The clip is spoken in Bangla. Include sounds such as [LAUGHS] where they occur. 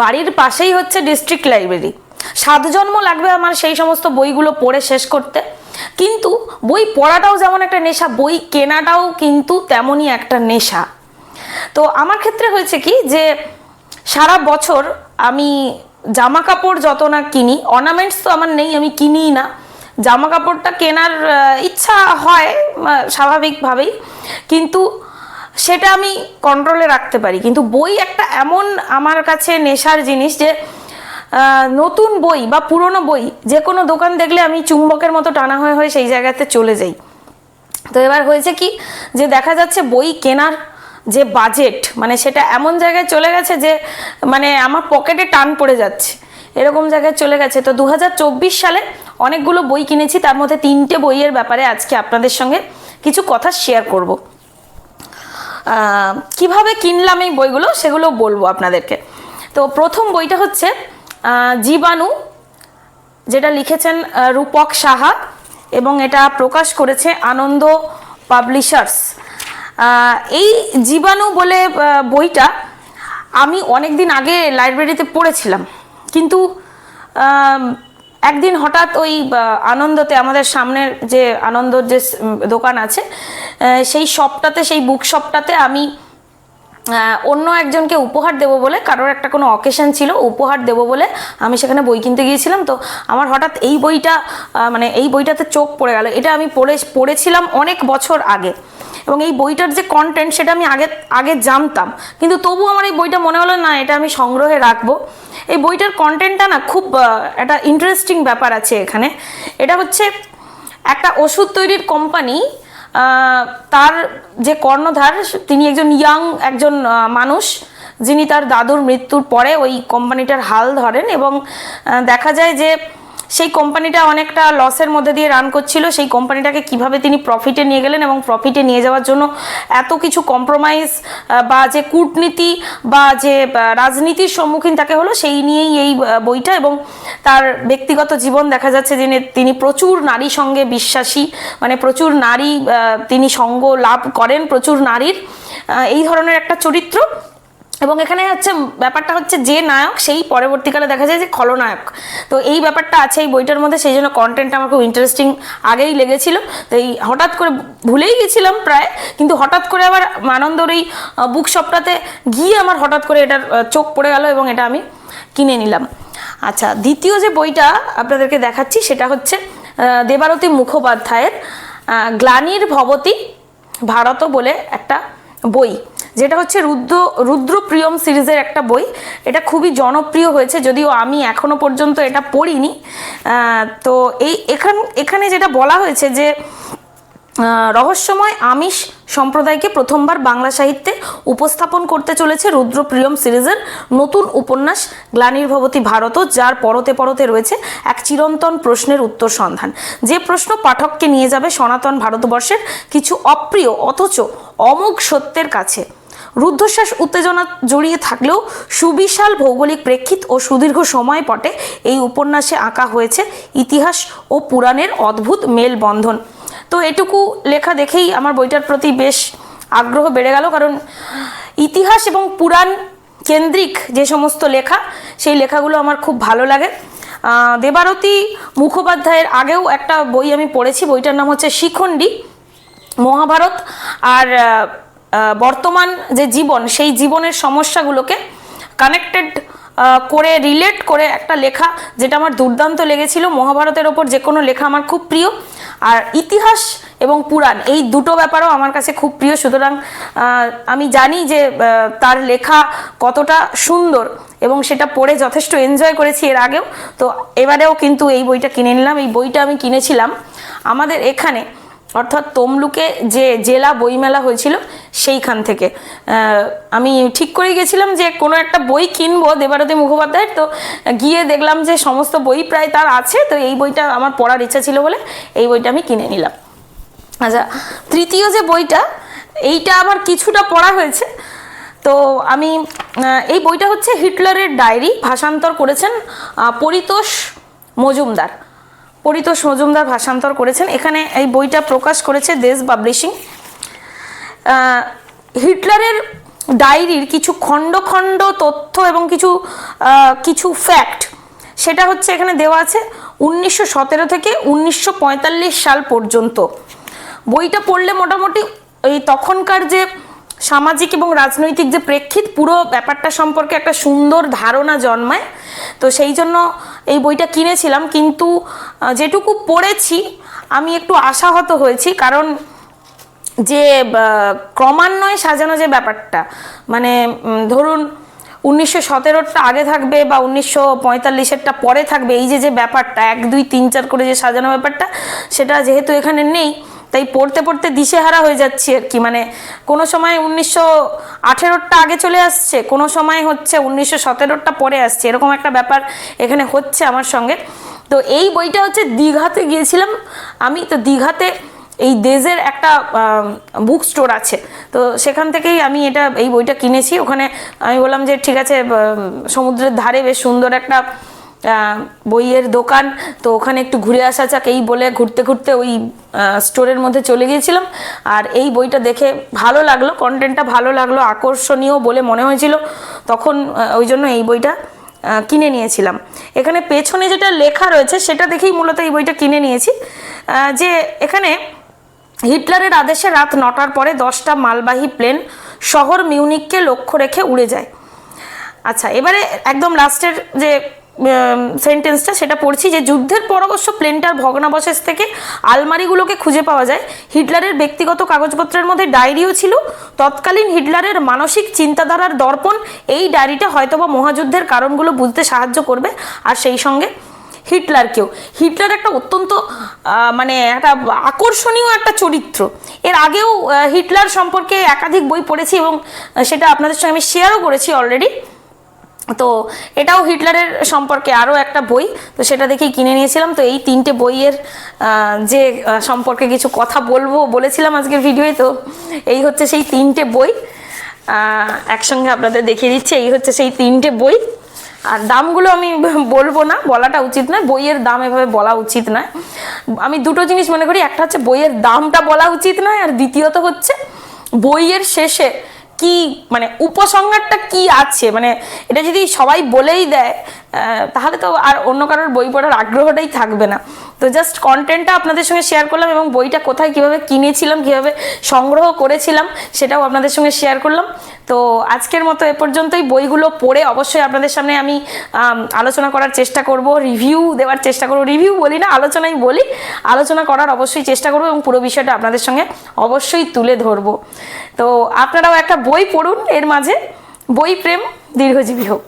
বাড়ির পাশেই হচ্ছে ডিস্ট্রিক্ট লাইব্রেরি সাত জন্ম লাগবে আমার সেই সমস্ত বইগুলো পড়ে শেষ করতে। কিন্তু বই পড়াটাও যেমন একটা নেশা, বই কেনাটাও কিন্তু তেমনই একটা নেশা। তো আমার ক্ষেত্রে হয়েছে কি যে, সারা বছর আমি জামা কাপড় যত না কিনি অর্নামেন্টস তো আমার নেই, আমি কিনিই না। জামা কাপড়টা কেনার ইচ্ছা হয় স্বাভাবিকভাবেই। কিন্তু সেটা আমি কন্ট্রোলে রাখতে পারি। কিন্তু বই একটা এমন আমার কাছে নেশার জিনিস যে নতুন বই বা পুরনো বই যে কোনো দোকান দেখলে আমি চুম্বকের মতো টানা হয়ে হয়ে সেই জায়গাতে চলে যাই। তো এবার হয়েছে কি, যে দেখা যাচ্ছে বই কেনার যে বাজেট মানে সেটা এমন জায়গায় চলে গেছে যে মানে আমার পকেটে টান পড়ে যাচ্ছে। এরকম জায়গায় চলে গেছে। তো দু হাজার চব্বিশ সালে অনেকগুলো বই কিনেছি, তার মধ্যে তিনটে বইয়ের ব্যাপারে আজকে আপনাদের সঙ্গে কিছু কথা শেয়ার করব। কীভাবে কিনলাম এই বইগুলো সেগুলো বলব আপনাদেরকে। তো প্রথম বইটা হচ্ছে জীবাণু, যেটা লিখেছেন রূপক সাহা এবং এটা প্রকাশ করেছে আনন্দ পাবলিশার্স। এই জীবাণু বলে বইটা আমি অনেক দিন আগে লাইব্রেরিতে পড়েছিলাম। কিন্তু একদিন হঠাৎ ওই আনন্দতে আমাদের সামনের যে আনন্দর যে দোকান আছে সেই শপটাতে সেই বুক শপটাতে আমি অন্য একজনকে উপহার দেবো বলে, কারোর একটা কোনো অকেশন ছিল, উপহার দেবো বলে আমি সেখানে বই কিনতে গিয়েছিলাম। তো আমার হঠাৎ এই বইটা মানে এই বইটাতে চোখ পড়ে গেল। এটা আমি পড়ে, পড়েছিলাম অনেক বছর আগে। এবং এই বইটার যে কন্টেন্ট সেটা আমি আগে আগে জানতাম। কিন্তু তবু আমার এই বইটা মনে হলো, না, এটা আমি সংগ্রহে রাখব। এই বইটার কন্টেন্টটা না খুব একটা ইন্টারেস্টিং ব্যাপার আছে এখানে। এটা হচ্ছে একটা ওষুধ তৈরির কোম্পানি তার যে কর্ণধার, তিনি একজন ইয়াং একজন মানুষ, যিনি তার দাদুর মৃত্যুর পরে ওই কোম্পানিটার হাল ধরেন এবং দেখা যায় যে সেই কোম্পানিটা অনেকটা লসের মধ্যে দিয়ে রান করছিল। সেই কোম্পানিটাকে কীভাবে তিনি প্রফিটে নিয়ে গেলেন এবং প্রফিটে নিয়ে যাওয়ার জন্য এত কিছু কম্প্রোমাইজ বা যে কূটনীতি বা যে রাজনীতির সম্মুখীন তাকে হলো, সেই নিয়েই এই বইটা এবং তার ব্যক্তিগত জীবন দেখা যাচ্ছে যে নে- তিনি প্রচুর নারী সঙ্গে বিশ্বাসী মানে প্রচুর নারী তিনি সঙ্গ লাভ করেন প্রচুর নারীর। এই ধরনের একটা চরিত্র। এবং এখানে হচ্ছে ব্যাপারটা হচ্ছে যে নায়ক, সেই পরবর্তীকালে দেখা যায় যে খলনায়ক। তো এই ব্যাপারটা আছে এই বইটার মধ্যে, সেই জন্য কন্টেন্ট আমার খুব ইন্টারেস্টিং আগেই লেগেছিল। তো এই হঠাৎ করে ভুলেই গেছিলাম প্রায়, কিন্তু হঠাৎ করে আবার আনন্দর এই বুক শপটাতে গিয়ে আমার হঠাৎ করে এটার চোখ পড়ে গেল এবং এটা আমি কিনে নিলাম। আচ্ছা দ্বিতীয় যে বইটা আপনাদেরকে দেখাচ্ছি, সেটা হচ্ছে দেবারতী মুখোপাধ্যায়ের গ্লানির ভবতী ভারত বলে একটা বই। যেটা হচ্ছে রুদ্র রুদ্রপ্রিয়ম সিরিজের একটা বই। এটা খুবই জনপ্রিয় হয়েছে, যদিও আমি এখনও পর্যন্ত এটা পড়িনি। তো এই এখান, এখানে যেটা বলা হয়েছে যে রহস্যময় আমিষ সম্প্রদায়কে প্রথমবার বাংলা সাহিত্যে উপস্থাপন করতে চলেছে রুদ্রপ্রিয়ম সিরিজের নতুন উপন্যাস গ্লানির ভবতী ভারত, যার পরতে পরতে রয়েছে এক চিরন্তন প্রশ্নের উত্তর সন্ধান যে প্রশ্ন পাঠককে নিয়ে যাবে সনাতন ভারতবর্ষের কিছু অপ্রিয়, অথচ অমোঘ সত্যের কাছে। রুদ্ধশ্বাস উত্তেজনা জড়িয়ে থাকলেও সুবিশাল ভৌগোলিক প্রেক্ষিত ও সুদীর্ঘ সময় পটে এই উপন্যাসে আঁকা হয়েছে ইতিহাস ও পুরাণের অদ্ভুত মেলবন্ধন। তো এটুকু লেখা দেখেই আমার বইটার প্রতি বেশ আগ্রহ বেড়ে গেল, কারণ ইতিহাস এবং পুরাণ কেন্দ্রিক যে সমস্ত লেখা, সেই লেখাগুলো আমার খুব ভালো লাগে। দেবারতী মুখোপাধ্যায়ের আগেও একটা বই আমি পড়েছি, বইটার নাম হচ্ছে শিখণ্ডী, মহাভারত, আর বর্তমান যে জীবন, সেই জীবনের সমস্যাগুলোকে কানেক্টেড করে রিলেট করে একটা লেখা যেটা আমার দুর্দান্ত লেগেছিল। মহাভারতের ওপর যে কোনো লেখা আমার খুব প্রিয়। আর ইতিহাস এবং পুরাণ, এই দুটো ব্যাপারও আমার কাছে খুব প্রিয়। সুতরাং আমি জানি যে তার লেখা কতটা সুন্দর এবং সেটা পড়ে যথেষ্ট এনজয় করেছি এর আগেও। তো এবারেও কিন্তু এই বইটা কিনে নিলাম। এই বইটা আমি কিনেছিলাম। আমাদের এখানে অর্থাৎ তমলুকে যে জেলা বইমেলা হয়েছিল সেইখান থেকে। আমি ঠিক করে গেছিলাম যে কোনো একটা বই কিনবো দেবারতী মুখোপাধ্যায়ের। তো গিয়ে দেখলাম যে সমস্ত বই প্রায় তার আছে, তো এই বইটা আমার পড়ার ইচ্ছা ছিল বলে এই বইটা আমি কিনে নিলাম। আচ্ছা তৃতীয় যে বইটা, এইটা আমার কিছুটা পড়া হয়েছে। তো আমি এই বইটা হচ্ছে হিটলারের ডায়েরি, ভাষান্তর করেছেন পরিতোষ মজুমদার। পরিতোষ মজুমদার ভাষান্তর করেছেন। এখানে এই বইটা প্রকাশ করেছে দেশ পাবলিশিং। হিটলারের ডায়েরির কিছু খণ্ড খণ্ড তথ্য এবং কিছু কিছু ফ্যাক্ট সেটা হচ্ছে এখানে দেওয়া আছে উনিশশো সতেরো থেকে উনিশশো পঁয়তাল্লিশ সাল পর্যন্ত। বইটা পড়লে মোটামুটি এই তখনকার যে সামাজিক এবং রাজনৈতিক যে প্রেক্ষিত পুরো ব্যাপারটা সম্পর্কে একটা সুন্দর ধারণা জন্মায়। তো সেই জন্য এই বইটা কিনেছিলাম। কিন্তু যেটুকু পড়েছি, আমি একটু আশাহত হয়েছি। কারণ যে ক্রমান্বয়ে সাজানো যে ব্যাপারটা মানে ধরুন উনিশশো সতেরোটা আগে থাকবে বা উনিশশো পঁয়তাল্লিশেরটা পরে থাকবে, এই যে যে ব্যাপারটা, এক, দুই, তিন, চার করে যে সাজানো ব্যাপারটা, সেটা যেহেতু এখানে নেই তাই পড়তে পড়তে দিশেহারা হয়ে যাচ্ছি আর কি। মানে কোনো সময় উনিশশো আঠেরোটা আগে চলে আসছে, কোনো সময় হচ্ছে উনিশশো সতেরোটা পরে আসছে। এরকম একটা ব্যাপার এখানে হচ্ছে আমার সঙ্গে। তো এই বইটা হচ্ছে দীঘাতে গিয়েছিলাম আমি। তো দীঘাতে এই দেজের একটা বুক স্টোর আছে। তো সেখান থেকেই আমি এটা, এই বইটা কিনেছি। ওখানে আমি বললাম যে ঠিক আছে সমুদ্রের ধারে বেশ সুন্দর একটা বইয়ের দোকান। তো ওখানে একটু ঘুরে আসা যাক। এই বলে ঘুরতে ঘুরতে ওই স্টোরের মধ্যে চলে গিয়েছিলাম। আর এই বইটা দেখে ভালো লাগল কন্টেন্টটা ভালো লাগল, আকর্ষণীয় বলে মনে হয়েছিল। তখন ওই জন্য এই বইটা কিনে নিয়েছিলাম। এখানে পেছনে যেটা লেখা রয়েছে, সেটা দেখেই মূলত এই বইটা কিনে নিয়েছি। যে এখানে হিটলারের আদেশে রাত নটার পরে দশটা মালবাহী প্লেন শহর মিউনিককে লক্ষ্য রেখে উড়ে যায়। আচ্ছা এবারে একদম লাস্টের যে সেন্টেন্সটা সেটা পড়ছি যে, যুদ্ধের পর অবশ্য প্লেনটার ভগ্নাবশেষ থেকে আলমারিগুলোকে খুঁজে পাওয়া যায়। হিটলারের ব্যক্তিগত কাগজপত্রের মধ্যে ডায়েরিও ছিল। তৎকালীন হিটলারের মানসিক চিন্তাধারার দর্পণ এই ডায়েরিটা হয়তোবা মহাযুদ্ধের কারণগুলো বুঝতে সাহায্য করবে। আর সেই সঙ্গে, হিটলারকেও। হিটলার একটা অত্যন্ত মানে একটা আকর্ষণীয় একটা চরিত্র। এর আগেও হিটলার সম্পর্কে একাধিক বই পড়েছি এবং সেটা আপনাদের সঙ্গে আমি শেয়ারও করেছি অলরেডি তো এটাও হিটলারের সম্পর্কে আরও একটা বই, তো সেটা দেখেই কিনে নিয়েছিলাম। তো এই তিনটে বইয়ের যে সম্পর্কে কিছু কথা বলব বলেছিলাম আজকের ভিডিওয়ে, তো এই হচ্ছে সেই তিনটে বই। একসঙ্গে আপনাদের দেখিয়ে দিচ্ছি, এই হচ্ছে সেই তিনটে বই। আর দামগুলো আমি [LAUGHS] বলব না, বলাটা উচিত নয়, বইয়ের দাম এভাবে বলা উচিত নয়। আমি দুটো জিনিস মনে করি, একটা হচ্ছে বইয়ের দামটা বলা উচিত নয়, আর দ্বিতীয়ত হচ্ছে বইয়ের শেষে কি মানে উপসংহারটা কি আছে? মানে এটা যদি সবাই বলেই দেয় তাহলে তো আর অন্য কারোর বই পড়ার আগ্রহটাই থাকবে না। তো জাস্ট কন্টেন্টটা আপনাদের সঙ্গে শেয়ার করলাম এবং বইটা কোথায় কীভাবে কিনেছিলাম, কীভাবে সংগ্রহ করেছিলাম, সেটাও আপনাদের সঙ্গে শেয়ার করলাম। তো আজকের মতো এ পর্যন্তই। বইগুলো পড়ে অবশ্যই আপনাদের সামনে আমি আলোচনা করার চেষ্টা করব রিভিউ দেওয়ার চেষ্টা করব। রিভিউ বলি না, আলোচনাই বলি। আলোচনা করার অবশ্যই চেষ্টা করব এবং পুরো বিষয়টা আপনাদের সঙ্গে অবশ্যই তুলে ধরবো। তো আপনারাও একটা বই পড়ুন এর মাঝে। বই প্রেম দীর্ঘজীবী হোক।